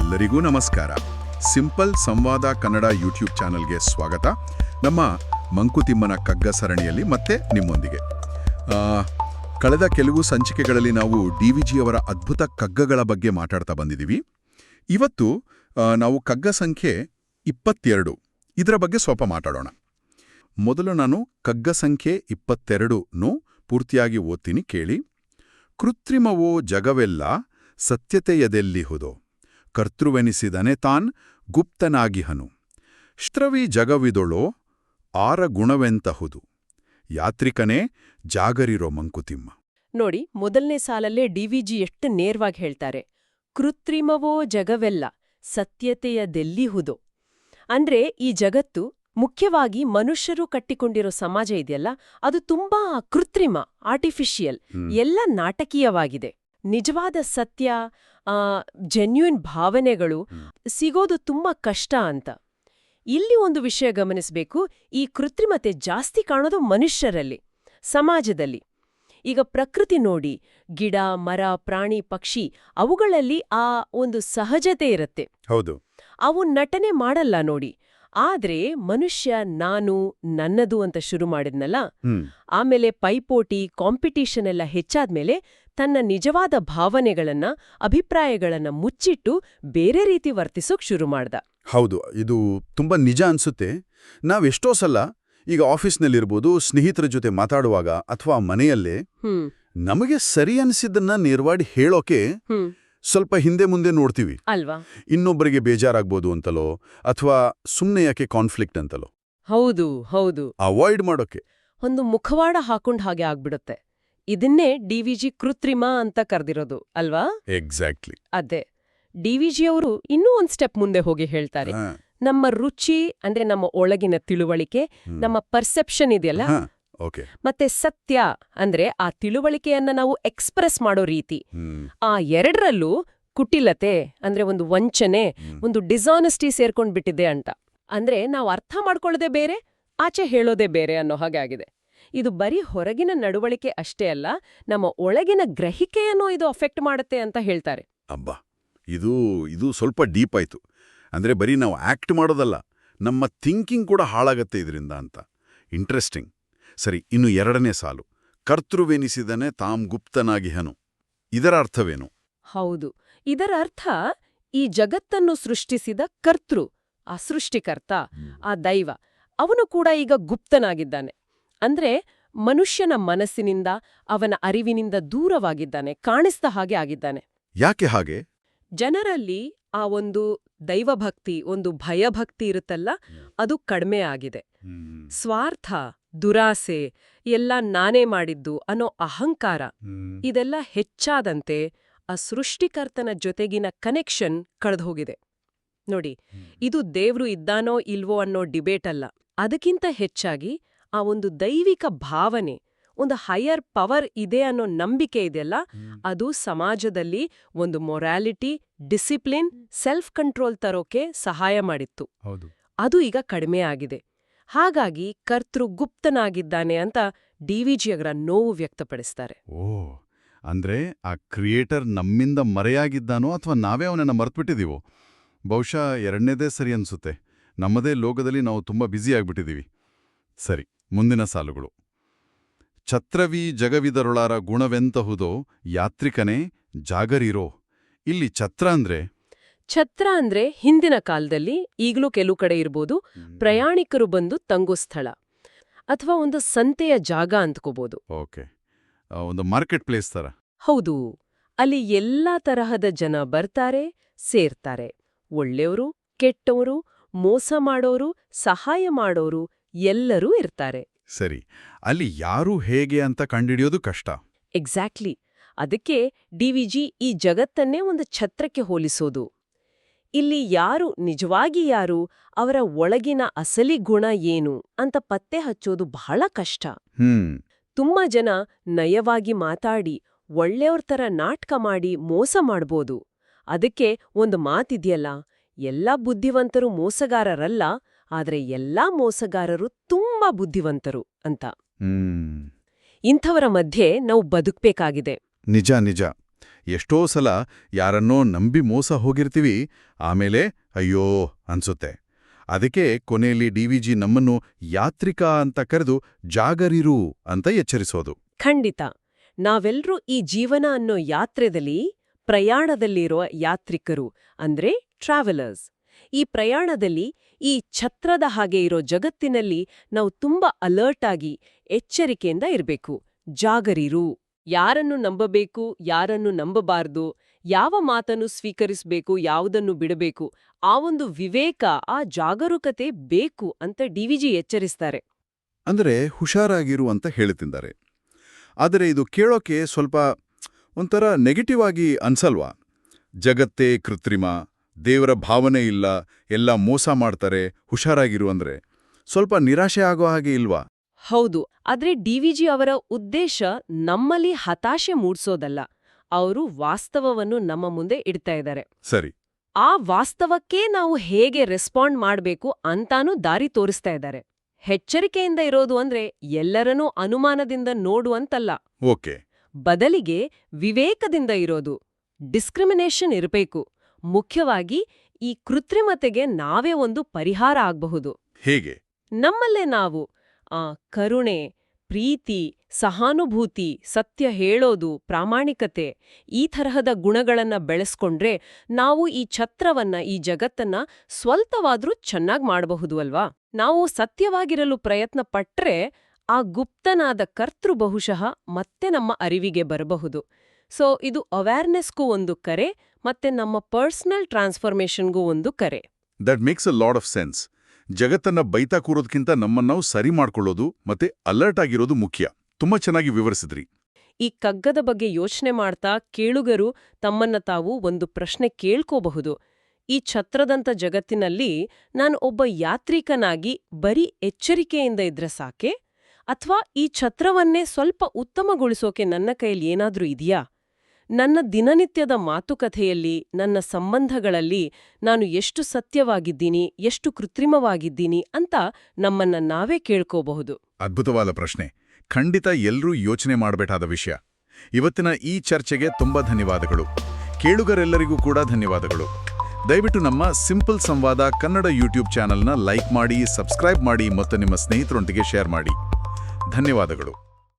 ಎಲ್ಲರಿಗೂ ನಮಸ್ಕಾರ. ಸಿಂಪಲ್ ಸಂವಾದ ಕನ್ನಡ ಯೂಟ್ಯೂಬ್ ಚಾನಲ್ಗೆ ಸ್ವಾಗತ. ನಮ್ಮ ಮಂಕುತಿಮ್ಮನ ಕಗ್ಗ ಸರಣಿಯಲ್ಲಿ ಮತ್ತೆ ನಿಮ್ಮೊಂದಿಗೆ. ಕಳೆದ ಕೆಲವು ಸಂಚಿಕೆಗಳಲ್ಲಿ ನಾವು ಡಿ ವಿ ಜಿಯವರ ಅದ್ಭುತ ಕಗ್ಗಗಳ ಬಗ್ಗೆ ಮಾತಾಡ್ತಾ ಬಂದಿದ್ದೀವಿ. ಇವತ್ತು ನಾವು ಕಗ್ಗ ಸಂಖ್ಯೆ ಇಪ್ಪತ್ತೆರಡು. ಇದರ ಬಗ್ಗೆ ಸ್ವಲ್ಪ ಮಾತಾಡೋಣ. ಮೊದಲು ನಾನು ಕಗ್ಗ ಸಂಖ್ಯೆ ಇಪ್ಪತ್ತೆರಡನ್ನು ಪೂರ್ತಿಯಾಗಿ ಓದ್ತೀನಿ ಕೇಳಿ. ಕೃತ್ರಿಮವೋ ಜಗವೆಲ್ಲ ಸತ್ಯತೆಯದೆಲ್ಲಿಹುದೋ? ಕರ್ತೃವೆನಿಸಿದನೆ ತಾನ್ ಗುಪ್ತನಾಗಿಹನು. ಶ್ರವಿ ಜಗವಿದೊಳೋ ಆರ ಗುಣವೆಂತಹುದು. ಯಾತ್ರಿಕನೇ ಜಾಗರಿರೋ ಮಂಕುತಿಮ್ಮ. ನೋಡಿ ಮೊದಲನೇ ಸಾಲಲ್ಲೇ ಡಿವಿಜಿ ಎಷ್ಟು ನೇರವಾಗಿ ಹೇಳ್ತಾರೆ. ಕೃತ್ರಿಮವೋ ಜಗವೆಲ್ಲ ಸತ್ಯತೆಯದೆಲ್ಲಿಹುದೋ ಅಂದ್ರೆ ಈ ಜಗತ್ತು ಮುಖ್ಯವಾಗಿ ಮನುಷ್ಯರು ಕಟ್ಟಿಕೊಂಡಿರೋ ಸಮಾಜ ಇದೆಯಲ್ಲ ಅದು ತುಂಬಾ ಕೃತ್ರಿಮ ಆರ್ಟಿಫಿಷಿಯಲ್ ಎಲ್ಲ ನಾಟಕೀಯವಾಗಿದೆ. ನಿಜವಾದ ಸತ್ಯ ಜೆನ್ಯೂನ್ ಭಾವನೆಗಳು ಸಿಗೋದು ತುಂಬಾ ಕಷ್ಟ ಅಂತ. ಇಲ್ಲಿ ಒಂದು ವಿಷಯ ಗಮನಿಸಬೇಕು. ಈ ಕೃತ್ರಿಮತೆ ಜಾಸ್ತಿ ಕಾಣೋದು ಮನುಷ್ಯರಲ್ಲಿ ಸಮಾಜದಲ್ಲಿ. ಈಗ ಪ್ರಕೃತಿ ನೋಡಿ ಗಿಡ ಮರ ಪ್ರಾಣಿ ಪಕ್ಷಿ ಅವುಗಳಲ್ಲಿ ಆ ಒಂದು ಸಹಜತೆ ಇರುತ್ತೆ. ಹೌದು. ಅವು ನಟನೆ ಮಾಡಲ್ಲ ನೋಡಿ. ಆದ್ರೆ ಮನುಷ್ಯ ನಾನು ನನ್ನದು ಅಂತ ಶುರು ಮಾಡಿದ್ನಲ್ಲ ಆಮೇಲೆ ಪೈಪೋಟಿ ಕಾಂಪಿಟೀಷನ್ ಎಲ್ಲ ಹೆಚ್ಚಾದ್ಮೇಲೆ ತನ್ನ ನಿಜವಾದ ಭಾವನೆಗಳನ್ನ ಅಭಿಪ್ರಾಯಗಳನ್ನ ಮುಚ್ಚಿಟ್ಟು ಬೇರೆ ರೀತಿ ವರ್ತಿಸೋಕ್ ಶುರು ಮಾಡ್ದ. ಹೌದು ಇದು ತುಂಬಾ ನಿಜ ಅನ್ಸುತ್ತೆ. ನಾವೆಷ್ಟೋ ಸಲ ಈಗ ಆಫೀಸ್ನಲ್ಲಿರ್ಬೋದು ಸ್ನೇಹಿತರ ಜೊತೆ ಮಾತಾಡುವಾಗ ಅಥವಾ ಮನೆಯಲ್ಲೇ ನಮಗೆ ಸರಿ ಅನಿಸಿದ್ದನ್ನ ನಿರ್ವಾಡಿ ಹೇಳೋಕೆ ಸ್ವಲ್ಪ ಹಿಂದೆ ಮುಂದೆ ನೋಡ್ತೀವಿ. ಅಲ್ವಾ? ಇನ್ನೊಬ್ಬರಿಗೆ ಬೇಜಾರಾಗ್ಬೋದು ಅಂತಲೋ ಅಥವಾ ಸುಮ್ಮನೆ ಯಾಕೆ ಕಾನ್ಫ್ಲಿಕ್ಟ್ ಅಂತಲೋ. ಹೌದು ಹೌದು. ಅವಾಯ್ಡ್ ಮಾಡೋಕೆ. ಒಂದು ಮುಖವಾಡ ಹಾಕೊಂಡ್ ಹಾಗೆ ಆಗ್ಬಿಡುತ್ತೆ. ಇದನ್ನೇ ಡಿವಿಜಿ ಕೃತ್ರಿಮ ಅಂತ ಕರೆದಿರೋದು ಅಲ್ವಾ? ಎಕ್ಸಾಕ್ಟ್ಲಿ ಅದೇ. ಡಿವಿಜಿಯವರು ಇನ್ನೂ ಒಂದ್ ಸ್ಟೆಪ್ ಮುಂದೆ ಹೋಗಿ ಹೇಳ್ತಾರೆ. ನಮ್ಮ ರುಚಿ ಅಂದ್ರೆ ನಮ್ಮ ಒಳಗಿನ ತಿಳುವಳಿಕೆ ನಮ್ಮ ಪರ್ಸೆಪ್ಷನ್ ಇದೆಯಲ್ಲ? ಮತ್ತೆ ಸತ್ಯ ಅಂದ್ರೆ ಆ ತಿಳುವಳಿಕೆಯನ್ನ ನಾವು ಎಕ್ಸ್ಪ್ರೆಸ್ ಮಾಡೋ ರೀತಿ. ಆ ಎರಡರಲ್ಲೂ ಕುಟಿಲತೆ ಅಂದ್ರೆ ಒಂದು ವಂಚನೆ ಒಂದು ಡಿಸಾನೆಸ್ಟಿ ಸೇರ್ಕೊಂಡ್ಬಿಟ್ಟಿದೆ ಅಂತ. ಅಂದ್ರೆ ನಾವು ಅರ್ಥ ಮಾಡ್ಕೊಳ್ಳೋದೇ ಬೇರೆ ಆಚೆ ಹೇಳೋದೇ ಬೇರೆ ಅನ್ನೋ ಹಾಗೆ ಆಗಿದೆ. ಇದು ಬರೀ ಹೊರಗಿನ ನಡವಳಿಕೆ ಅಷ್ಟೇ ಅಲ್ಲ ನಮ್ಮ ಒಳಗಿನ ಗ್ರಹಿಕೆಯನ್ನು ಇದು ಅಫೆಕ್ಟ್ ಮಾಡುತ್ತೆ ಅಂತ ಹೇಳ್ತಾರೆ. ಅಬ್ಬಾ ಇದು ಇದು ಸ್ವಲ್ಪ ಡೀಪ್ ಆಯಿತು. ಅಂದ್ರೆ ಬರೀ ನಾವು ಆಕ್ಟ್ ಮಾಡೋದಲ್ಲ ನಮ್ಮ ಥಿಂಕಿಂಗ್ ಕೂಡ ಹಾಳಾಗತ್ತೆ ಇದರಿಂದ ಅಂತ. ಇಂಟ್ರೆಸ್ಟಿಂಗ್ ಸರಿ ಇನ್ನು ಎರಡನೇ ಸಾಲು. ಕರ್ತೃವೆನಿಸಿದನೆ ಗುಪ್ತನಾಗಿ ಹನು. ಇದರ ಅರ್ಥವೇನು? ಹೌದು. ಇದರ ಅರ್ಥ ಈ ಜಗತ್ತನ್ನು ಸೃಷ್ಟಿಸಿದ ಕರ್ತೃ ಆ ಸೃಷ್ಟಿಕರ್ತ ಆ ದೈವ. ಅವನು ಕೂಡ ಈಗ ಗುಪ್ತನಾಗಿದ್ದಾನೆ. ಅಂದ್ರೆ ಮನುಷ್ಯನ ಮನಸ್ಸಿನಿಂದ ಅವನ ಅರಿವಿನಿಂದ ದೂರವಾಗಿದ್ದಾನೆ ಕಾಣಿಸ್ತ ಹಾಗೆ ಆಗಿದ್ದಾನೆ. ಯಾಕೆ ಹಾಗೆ? ಜನರಲ್ಲಿ ಆ ಒಂದು ದೈವಭಕ್ತಿ ಒಂದು ಭಯಭಕ್ತಿ ಇರುತ್ತಲ್ಲ ಅದು ಕಡಿಮೆ ಆಗಿದೆ. ಸ್ವಾರ್ಥ ದುರಾಸೆ ಎಲ್ಲ ನಾನೇ ಮಾಡಿದ್ದು ಅನ್ನೋ ಅಹಂಕಾರ ಇದೆಲ್ಲ ಹೆಚ್ಚಾದಂತೆ ಆ ಸೃಷ್ಟಿಕರ್ತನ ಜೊತೆಗಿನ ಕನೆಕ್ಷನ್ ಕಳೆದೋಗಿದೆ ನೋಡಿ ಇದು ದೇವ್ರು ಇದ್ದಾನೋ ಇಲ್ವೋ ಅನ್ನೋ ಡಿಬೇಟ್ ಅಲ್ಲ. ಅದಕ್ಕಿಂತ ಹೆಚ್ಚಾಗಿ ಆ ಒಂದು ದೈವಿಕ ಭಾವನೆ ಒಂದು ಹೈಯರ್ ಪವರ್ ಇದೆ ಅನ್ನೋ ನಂಬಿಕೆ ಇದೆಯಲ್ಲ ಅದು ಸಮಾಜದಲ್ಲಿ ಒಂದು ಮೊರಾಲಿಟಿ ಡಿಸಿಪ್ಲಿನ್ ಸೆಲ್ಫ್ ಕಂಟ್ರೋಲ್ ತರೋಕೆ ಸಹಾಯ ಮಾಡಿತ್ತು. ಹೌದು. ಅದು ಈಗ ಕಡಿಮೆ ಆಗಿದೆ. ಹಾಗಾಗಿ ಕರ್ತೃ ಗುಪ್ತನಾಗಿದ್ದಾನೆ ಅಂತ ಡಿ ಡಿವಿಜಿಯವರ ನೋವು ವ್ಯಕ್ತಪಡಿಸ್ತಾರೆ. ಓ ಅಂದ್ರೆ ಆ ಕ್ರಿಯೇಟರ್ ನಮ್ಮಿಂದ ಮರೆಯಾಗಿದ್ದಾನೋ ಅಥವಾ ನಾವೇ ಅವನನ್ನ ಮರ್ತ್ಬಿಟ್ಟಿದೀವೋ? ಬಹುಶಃ ಎರಡನೇದೇ ಸರಿ ಅನ್ಸುತ್ತೆ. ನಮ್ಮದೇ ಲೋಕದಲ್ಲಿ ನಾವು ತುಂಬಾ ಬ್ಯುಸಿ ಆಗ್ಬಿಟ್ಟಿದೀವಿ. ಸರಿ. ಮುಂದಿನ ಸಾಲುಗಳು. ಛತ್ರವಿ ಜಗವಿದರೊಳಾರ ಗುಣವೆಂತಹುದೋ ಯಾತ್ರಿಕನೇ ಜಾಗರಿರೋ. ಇಲ್ಲಿ ಛತ್ರ ಅಂದ್ರೆ? ಛತ್ರ ಅಂದ್ರೆ ಹಿಂದಿನ ಕಾಲದಲ್ಲಿ ಈಗಲೂ ಕೆಲವು ಕಡೆ ಇರ್ಬೋದು ಪ್ರಯಾಣಿಕರು ಬಂದು ತಂಗೋ ಸ್ಥಳ ಅಥವಾ ಒಂದು ಸಂತೆಯ ಜಾಗ ಅಂತಕೋಬಹುದು ಓಕೆ. ಒಂದು ಮಾರ್ಕೆಟ್ ಪ್ಲೇಸ್ ತರ ಹೌದು. ಅಲ್ಲಿ ಎಲ್ಲಾ ತರಹದ ಜನ ಬರ್ತಾರೆ ಸೇರ್ತಾರೆ. ಒಳ್ಳೆಯವರು ಕೆಟ್ಟವರು ಮೋಸ ಮಾಡೋರು ಸಹಾಯ ಮಾಡೋರು ಎಲ್ಲರೂ ಇರ್ತಾರೆ. ಸರಿ ಅಲ್ಲಿ ಯಾರು ಹೇಗೆ ಅಂತ ಕಂಡಿಡಿಯೋದು ಕಷ್ಟ. ಎಕ್ಸಾಕ್ಟ್ಲಿ ಅದಕ್ಕೆ ಡಿವಿಜಿ ಈ ಜಗತ್ತನ್ನೇ ಒಂದು ಛತ್ರಕ್ಕೆ ಹೋಲಿಸೋದು. ಇಲ್ಲಿ ಯಾರು ನಿಜವಾಗಿ ಯಾರು ಅವರ ಒಳಗಿನ ಅಸಲಿ ಗುಣ ಏನು ಅಂತ ಪತ್ತೆ ಹಚ್ಚೋದು ಬಹಳ ಕಷ್ಟ. ಹ್ಮ್. ತುಂಬಾ ಜನ ನಯವಾಗಿ ಮಾತಾಡಿ ಒಳ್ಳೆಯವ್ರ ಥರ ನಾಟಕ ಮಾಡಿ ಮೋಸ ಮಾಡ್ಬೋದು. ಅದಕ್ಕೆ ಒಂದು ಮಾತಿದೆಯಲ್ಲ ಎಲ್ಲ ಬುದ್ಧಿವಂತರು ಮೋಸಗಾರರಲ್ಲ ಆದ್ರೆ ಎಲ್ಲಾ ಮೋಸಗಾರರು ತುಂಬಾ ಬುದ್ಧಿವಂತರು ಅಂತ. ಹ್ಮ್. ಇಂಥವರ ಮಧ್ಯೆ ನಾವು ಬದುಕ್ಬೇಕಾಗಿದೆ. ನಿಜ ನಿಜ. ಎಷ್ಟೋ ಸಲ ಯಾರನ್ನೋ ನಂಬಿ ಮೋಸ ಹೋಗಿರ್ತೀವಿ ಆಮೇಲೆ ಅಯ್ಯೋ ಅನ್ಸುತ್ತೆ. ಅದಕ್ಕೆ ಕೊನೆಯಲ್ಲಿ ಡಿವಿಜಿ ನಮ್ಮನ್ನು ಯಾತ್ರಿಕ ಅಂತ ಕರೆದು ಜಾಗರಿರು ಅಂತ ಎಚ್ಚರಿಸೋದು. ಖಂಡಿತ. ನಾವೆಲ್ಲರೂ ಈ ಜೀವನ ಅನ್ನೋ ಯಾತ್ರೆದಲ್ಲಿ ಪ್ರಯಾಣದಲ್ಲಿರುವ ಯಾತ್ರಿಕರು ಅಂದ್ರೆ ಟ್ರಾವೆಲರ್ಸ್. ಈ ಪ್ರಯಾಣದಲ್ಲಿ ಈ ಛತ್ರದ ಹಾಗೆ ಇರೋ ಜಗತ್ತಿನಲ್ಲಿ ನಾವು ತುಂಬಾ ಅಲರ್ಟ್ ಆಗಿ ಎಚ್ಚರಿಕೆಯಿಂದ ಇರಬೇಕು. ಜಾಗರಿರು. ಯಾರನ್ನು ನಂಬಬೇಕು, ಯಾರನ್ನು ನಂಬಬಾರ್ದು, ಯಾವ ಮಾತನ್ನು ಸ್ವೀಕರಿಸಬೇಕು, ಯಾವುದನ್ನು ಬಿಡಬೇಕು, ಆ ಒಂದು ವಿವೇಕ, ಆ ಜಾಗರೂಕತೆ ಬೇಕು ಅಂತ ಡಿವಿಜಿ ಎಚ್ಚರಿಸ್ತಾರೆ. ಅಂದರೆ ಹುಷಾರಾಗಿರು ಅಂತ ಹೇಳುತ್ತಿದ್ದಾರೆ ಆದರೆ ಇದು ಕೇಳೋಕೆ ಸ್ವಲ್ಪ ಒಂಥರ ನೆಗೆಟಿವ್ ಆಗಿ ಅನ್ಸಲ್ವಾ? ಜಗತ್ತೇ ಕೃತ್ರಿಮ. ದೇವರ ಭಾವನೆ ಇಲ್ಲ ಎಲ್ಲ ಮೋಸ ಮಾಡ್ತಾರೆ ಹುಷಾರಾಗಿರು ಅಂದ್ರೆ. ಸ್ವಲ್ಪ ನಿರಾಶೆ ಆಗೋ ಹಾಗೆ ಇಲ್ವಾ? ಹೌದು ಆದ್ರೆ ಡಿವಿಜಿ ಅವರ ಉದ್ದೇಶ ನಮ್ಮಲ್ಲಿ ಹತಾಶೆ ಮೂಡಿಸೋದಲ್ಲ. ಅವರು ವಾಸ್ತವವನ್ನು ನಮ್ಮ ಮುಂದೆ ಇಡ್ತಾ ಇದ್ದಾರೆ. ಸರಿ. ಆ ವಾಸ್ತವಕ್ಕೆ ನಾವು ಹೇಗೆ ರೆಸ್ಪಾಂಡ್ ಮಾಡಬೇಕು ಅಂತಾನೂ ದಾರಿ ತೋರಿಸ್ತಾ ಇದ್ದಾರೆ. ಎಚ್ಚರಿಕೆಯಿಂದ ಇರೋದು ಅಂದ್ರೆ ಎಲ್ಲರನ್ನೂ ಅನುಮಾನದಿಂದ ನೋಡುವಂತಲ್ಲ. ಓಕೆ. ಬದಲಿಗೆ ವಿವೇಕದಿಂದ ಇರೋದು. ಡಿಸ್ಕ್ರಿಮಿನೇಷನ್ ಇರಬೇಕು. ಮುಖ್ಯವಾಗಿ ಈ ಕೃತ್ರಿಮತೆಗೆ ನಾವೇ ಒಂದು ಪರಿಹಾರ ಆಗಬಹುದು. ಹೇಗೆ? ನಮ್ಮಲ್ಲೇ ನಾವು ಆ ಕರುಣೆ ಪ್ರೀತಿ ಸಹಾನುಭೂತಿ ಸತ್ಯ ಹೇಳೋದು ಪ್ರಾಮಾಣಿಕತೆ ಈ ತರಹದ ಗುಣಗಳನ್ನ ಬೆಳೆಸ್ಕೊಂಡ್ರೆ ನಾವು ಈ ಛತ್ರವನ್ನ ಈ ಜಗತ್ತನ್ನ ಸ್ವಲ್ಪವಾದ್ರೂ ಚೆನ್ನಾಗಿ ಮಾಡಬಹುದು ಅಲ್ವಾ? ನಾವು ಸತ್ಯವಾಗಿರಲು ಪ್ರಯತ್ನ ಪಟ್ರೆ ಆ ಗುಪ್ತನಾದ ಕರ್ತೃ ಬಹುಶಃ ಮತ್ತೆ ನಮ್ಮ ಅರಿವಿಗೆ ಬರಬಹುದು. ಸೊ ಇದು ಅವೇರ್ನೆಸ್ಗೂ ಒಂದು ಕರೆ ಮತ್ತೆ ನಮ್ಮ ಪರ್ಸನಲ್ ಟ್ರಾನ್ಸ್ಫಾರ್ಮೇಷನ್ಗೂ ಒಂದು ಕರೆ. That makes a lot of sense ಜಗತ್ತನ್ನ ಬೈತಾ ಕೂರೋದ್ಕಿಂತ ನಮ್ಮನ್ನ ಸರಿ ಮಾಡ್ಕೊಳ್ಳೋದು ಮತ್ತೆ ಅಲರ್ಟ್ ಆಗಿರೋದು ಮುಖ್ಯ. ತುಂಬಾ ಚೆನ್ನಾಗಿ ವಿವರಿಸಿದ್ರಿ. ಈ ಕಗ್ಗದ ಬಗ್ಗೆ ಯೋಚನೆ ಮಾಡ್ತಾ ಕೇಳುಗರು ತಮ್ಮನ್ನ ತಾವು ಒಂದು ಪ್ರಶ್ನೆ ಕೇಳ್ಕೋಬಹುದು. ಈ ಛತ್ರದಂತ ಜಗತ್ತಿನಲ್ಲಿ ನಾನು ಒಬ್ಬ ಯಾತ್ರಿಕನಾಗಿ ಬರೀ ಎಚ್ಚರಿಕೆಯಿಂದ ಇದ್ರೆ ಸಾಕೆ? ಅಥವಾ ಈ ಛತ್ರವನ್ನೇ ಸ್ವಲ್ಪ ಉತ್ತಮಗೊಳಿಸೋಕೆ ನನ್ನ ಕೈಯಲ್ಲಿ ಏನಾದ್ರೂ ಇದೆಯಾ? ನನ್ನ ದಿನನಿತ್ಯದ ಮಾತುಕಥೆಯಲ್ಲಿ, ನನ್ನ ಸಂಬಂಧಗಳಲ್ಲಿ ನಾನು ಎಷ್ಟು ಸತ್ಯವಾಗಿದ್ದೀನಿ, ಎಷ್ಟು ಕೃತ್ರಿಮವಾಗಿದ್ದೀನಿ ಅಂತ ನಮ್ಮನ್ನ ನಾವೇ ಕೇಳ್ಕೋಬಹುದು. ಅದ್ಭುತವಾದ ಪ್ರಶ್ನೆ. ಖಂಡಿತ ಎಲ್ಲರೂ ಯೋಚನೆ ಮಾಡಬೇಕಾದ ವಿಷಯ. ಇವತ್ತಿನ ಈ ಚರ್ಚೆಗೆ ತುಂಬಾ ಧನ್ಯವಾದಗಳು. ಕೇಳುಗರೆಲ್ಲರಿಗೂ ಕೂಡ ಧನ್ಯವಾದಗಳು. ದಯವಿಟ್ಟು ನಮ್ಮ ಸಿಂಪಲ್ ಸಂವಾದ ಕನ್ನಡ ಯೂಟ್ಯೂಬ್ ಚಾನಲ್ನ ಲೈಕ್ ಮಾಡಿ, ಸಬ್ಸ್ಕ್ರೈಬ್ ಮಾಡಿ ಮತ್ತು ನಿಮ್ಮ ಸ್ನೇಹಿತರೊಂದಿಗೆ ಶೇರ್ ಮಾಡಿ. ಧನ್ಯವಾದಗಳು.